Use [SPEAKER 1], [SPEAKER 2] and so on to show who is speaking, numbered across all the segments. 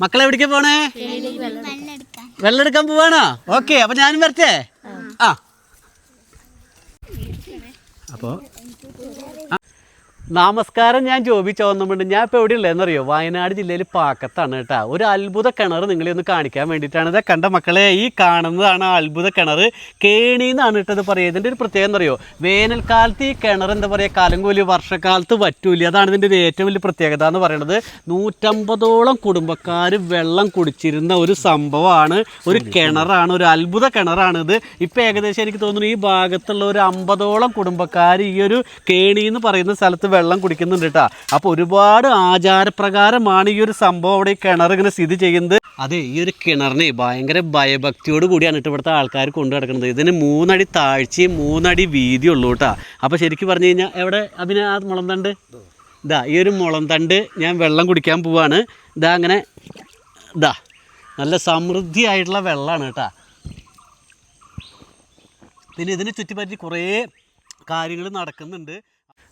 [SPEAKER 1] മക്കളെ എവിടേക്ക് പോണേ? വെള്ളം എടുക്കാൻ പോവാണോ? ഓക്കെ അപ്പൊ ഞാനും വരട്ടെ. ആ. അപ്പോ ആ. നമസ്കാരം ഞാൻ ജോബി ചോന്നുമുണ്ട്. ഞാൻ ഇപ്പോൾ എവിടെയുള്ളതെന്നറിയോ വയനാട് ജില്ലയിൽ പാക്കത്താണ് കേട്ടോ. ഒരു അത്ഭുത കിണർ നിങ്ങളെ ഒന്ന് കാണിക്കാൻ വേണ്ടിയിട്ടാണ് ഇതാ കണ്ട മക്കളെ? ഈ കാണുന്നതാണ് അത്ഭുത കിണർ. കേണി എന്നാണ് ഇട്ടത് പറയുക. ഇതിന്റെ ഒരു പ്രത്യേകത എന്നറിയോ വേനൽക്കാലത്ത് ഈ കിണർ എന്താ പറയുക? കാലം കൂലി വർഷക്കാലത്ത് പറ്റൂല അതാണ് ഇതിന്റെ ഒരു ഏറ്റവും വലിയ പ്രത്യേകത എന്ന് പറയുന്നത് നൂറ്റമ്പതോളം കുടുംബക്കാർ വെള്ളം കുടിച്ചിരുന്ന ഒരു സംഭവമാണ് ഒരു കിണറാണ് ഒരു അത്ഭുത കിണറാണ് ഇത്. ഇപ്പം ഏകദേശം എനിക്ക് തോന്നുന്നു ഈ ഭാഗത്തുള്ള ഒരു അമ്പതോളം കുടുംബക്കാർ ഈ ഒരു കേണി എന്ന് പറയുന്ന സ്ഥലത്ത് വെള്ളം കുടിക്കുന്നുണ്ട് കേട്ടോ അപ്പോൾ ഒരുപാട് ആചാരപ്രകാരമാണ് ഈ ഒരു സംഭവം അവിടെ ഈ കിണർ ഇങ്ങനെ സ്ഥിതി ചെയ്യുന്നത്. അതെ ഈ ഒരു കിണറിനെ ഭയങ്കര ഭയഭക്തിയോട് കൂടിയാണ് ഇട്ട് ഇവിടുത്തെ ആൾക്കാർ കൊണ്ടു നടക്കുന്നത്. ഇതിന് മൂന്നടി താഴ്ചയും മൂന്നടി വീതി ഉള്ളൂ കേട്ടോ അപ്പോൾ ശരിക്കും പറഞ്ഞു കഴിഞ്ഞാൽ എവിടെ അഭിന ആ മുളം തണ്ട്? ഇതാ ഈ ഒരു മുളം തണ്ട് ഞാൻ വെള്ളം കുടിക്കാൻ പോവാണ്. ഇതാ അങ്ങനെ ഇതാ നല്ല സമൃദ്ധിയായിട്ടുള്ള വെള്ളമാണ് കേട്ടോ പിന്നെ ഇതിനെ ചുറ്റിപ്പറ്റി കുറേ കാര്യങ്ങൾ നടക്കുന്നുണ്ട്.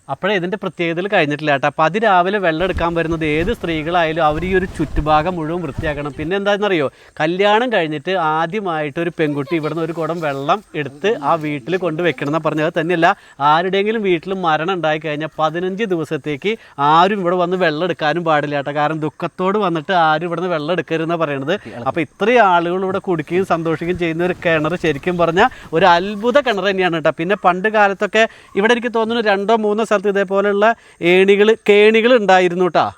[SPEAKER 1] അപ്പോഴേ ഇതിന്റെ പ്രത്യേകതയിൽ കഴിഞ്ഞിട്ടില്ല കേട്ടോ. അപ്പോൾ അതിരാവിലെ വെള്ളം എടുക്കാൻ വരുന്നത് ഏത് സ്ത്രീകളായാലും അവർ ഈ ഒരു ചുറ്റുഭാഗം മുഴുവൻ വൃത്തിയാക്കണം. പിന്നെ എന്താണെന്നറിയോ? കല്യാണം കഴിഞ്ഞിട്ട് ആദ്യമായിട്ട് ഒരു പെൺകുട്ടി ഇവിടുന്ന് ഒരു കുടം വെള്ളം എടുത്ത് ആ വീട്ടിൽ കൊണ്ട് വെക്കണം പറഞ്ഞത് തന്നെയല്ല ആരുടെയെങ്കിലും വീട്ടിൽ മരണം ഉണ്ടായി കഴിഞ്ഞാൽ പതിനഞ്ച് ദിവസത്തേക്ക് ആരും ഇവിടെ വന്ന് വെള്ളം എടുക്കാനും പാടില്ല കേട്ടോ. കാരണം ദുഃഖത്തോട് വന്നിട്ട് ആരും ഇവിടുന്ന് വെള്ളം എടുക്കരുതെന്നാണ് പറയുന്നത് അപ്പോൾ ഇത്രയും ആളുകൾ ഇവിടെ കുടിക്കുകയും സന്തോഷിക്കുകയും ചെയ്യുന്ന ഒരു കിണർ ശരിക്കും പറഞ്ഞാൽ ഒരു അത്ഭുത കിണർ തന്നെയാണ് കേട്ടോ. പിന്നെ പണ്ട് കാലത്തൊക്കെ ഇവിടെ എനിക്ക് തോന്നുന്നു രണ്ടോ മൂന്നോ സ്ഥലത്ത് ഇതേപോലെയുള്ള ഏണികൾ കേണികൾ ഉണ്ടായിരുന്നു കേട്ടോ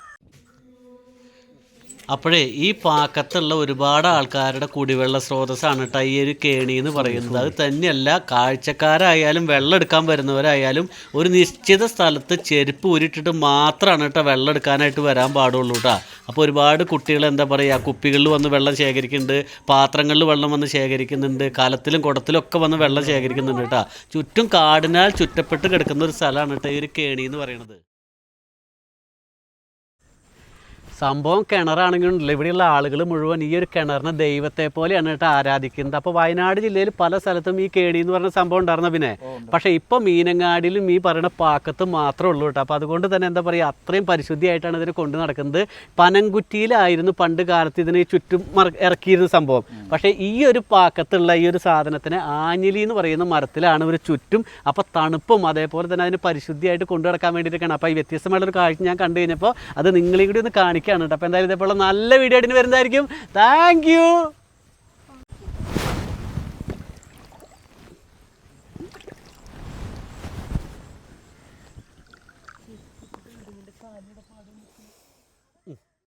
[SPEAKER 1] അപ്പോഴേ ഈ പാക്കത്തുള്ള ഒരുപാട് ആൾക്കാരുടെ കുടിവെള്ള സ്രോതസ്സാണ് കേട്ടോ ഈ ഒരു കേണി എന്ന് പറയുന്നത്. അത് തന്നെയല്ല കാഴ്ചക്കാരായാലും വെള്ളം എടുക്കാൻ വരുന്നവരായാലും ഒരു നിശ്ചിത സ്ഥലത്ത് ചെരുപ്പ് ഊരിട്ടിട്ട് മാത്രമാണ് കേട്ടോ വെള്ളം എടുക്കാനായിട്ട് വരാൻ പാടുള്ളൂ കേട്ടോ അപ്പോൾ ഒരുപാട് കുട്ടികൾ എന്താ പറയുക കുപ്പികളിൽ വന്ന് വെള്ളം ശേഖരിക്കുന്നുണ്ട് പാത്രങ്ങളിൽ വെള്ളം വന്ന് ശേഖരിക്കുന്നുണ്ട് കലത്തിലും കുടത്തിലും ഒക്കെ വന്ന് വെള്ളം ശേഖരിക്കുന്നുണ്ട് കേട്ടോ. ചുറ്റും കാടിനാൽ ചുറ്റപ്പെട്ട് കിടക്കുന്ന ഒരു സ്ഥലമാണ് കേട്ടോ ഈ ഒരു കേണി എന്ന് പറയുന്നത്. സംഭവം കിണറാണെങ്കിലും ഇവിടെയുള്ള ആളുകൾ മുഴുവൻ ഈ ഒരു കിണറിനെ ദൈവത്തെ പോലെയാണ് കേട്ടോ ആരാധിക്കുന്നത്. അപ്പോൾ വയനാട് ജില്ലയിൽ പല സ്ഥലത്തും ഈ കേടി എന്ന് പറഞ്ഞ സംഭവം ഉണ്ടായിരുന്ന പിന്നെ. പക്ഷേ ഇപ്പോൾ മീനങ്ങാടിയിലും ഈ പറയുന്ന പാക്കത്തും മാത്രമേ ഉള്ളൂ കേട്ടോ. അപ്പോൾ അതുകൊണ്ട് തന്നെ എന്താ പറയുക അത്രയും പരിശുദ്ധിയായിട്ടാണ് ഇതിനെ കൊണ്ടു നടക്കുന്നത്. പനംകുറ്റിയിലായിരുന്നു പണ്ട് കാലത്ത് ഇതിനെ ചുറ്റും ഇറക്കിയിരുന്ന സംഭവം. പക്ഷേ ഈ ഒരു പാക്കത്തുള്ള ഈ ഒരു സാധനത്തിന് ആഞ്ഞിലി എന്ന് പറയുന്ന മരത്തിലാണ് ഒരു ചുറ്റും. അപ്പോൾ തണുപ്പും അതേപോലെ തന്നെ അതിന് പരിശുദ്ധിയായിട്ട് കൊണ്ടു നടക്കാൻ വേണ്ടിയിട്ടൊക്കെയാണ്. അപ്പോൾ ഈ വ്യത്യസ്തമായിട്ടുള്ള ഒരു കാഴ്ച ഞാൻ കണ്ടു കഴിഞ്ഞപ്പോൾ അത് നിങ്ങളെ കൂടി ഒന്ന് കാണിക്കുകയാണ് കേട്ടോ. അപ്പോൾ എന്തായാലും ഇതേപോലെ നല്ല വീഡിയോ ആയിട്ട് വരുന്നതായിരിക്കും. താങ്ക്